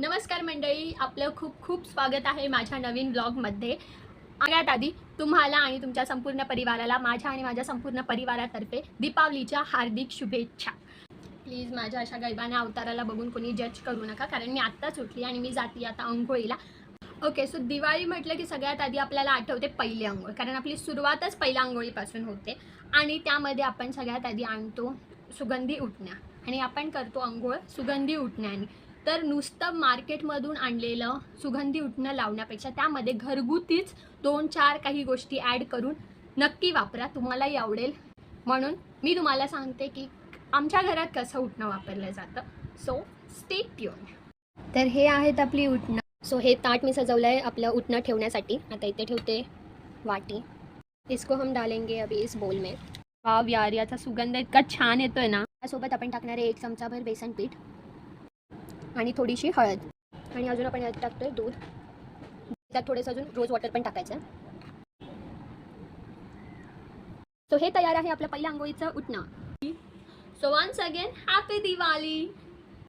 नमस्कार मंडळी आपलं खूप खूप स्वागत आहे माझ्या नवीन ब्लॉगमध्ये. सगळ्यात आधी तुम्हाला आणि तुमच्या संपूर्ण परिवाराला माझ्या आणि माझ्या संपूर्ण परिवारातर्फे दीपावलीच्या हार्दिक शुभेच्छा. प्लीज माझ्या अशा गैबाने अवताराला बघून कोणी जज करू नका कारण मी आत्ताच उठली आणि मी जाते आता अंघोळीला. ओके सो दिवाळी म्हटलं की सगळ्यात आधी आपल्याला आठवते पहिली अंघोळ कारण आपली सुरुवातच पहिल्या अंघोळीपासून होते. आणि त्यामध्ये आपण सगळ्यात आधी आणतो सुगंधी उठण्या आणि आपण करतो अंघोळ सुगंधी उठण्याने तर नुसतं मार्केटमधून आणलेलं सुगंधी उठणं लावण्यापेक्षा त्यामध्ये घरगुतीच दोन चार काही गोष्टी ॲड करून नक्की वापरा. तुम्हालाही आवडेल म्हणून मी तुम्हाला सांगते की आमच्या घरात कसं उठणं वापरलं जातं. सो स्टे ट्यून तर हे आहेत आपली उठणं. सो हे ताट मी सजवलं आहे आपलं उठणं ठेवण्यासाठी. आता इथे ठेवते वाटी. इसको हम डालेंगे अभी इस बोल में. वाव यार याचा सुगंध इतका छान येतोय ना. त्यासोबत आपण टाकणार आहे एक चमचाभर बेसन पीठ. आणि थोडीशी हळद. आणि अजून आपण यात टाकतोय दूध. त्यात थोडंसं अजून रोज वॉटर पण टाकायचं. सो हे तयार आहे आपलं पहिल्या आंघोळीचं उठणं so once again happy Diwali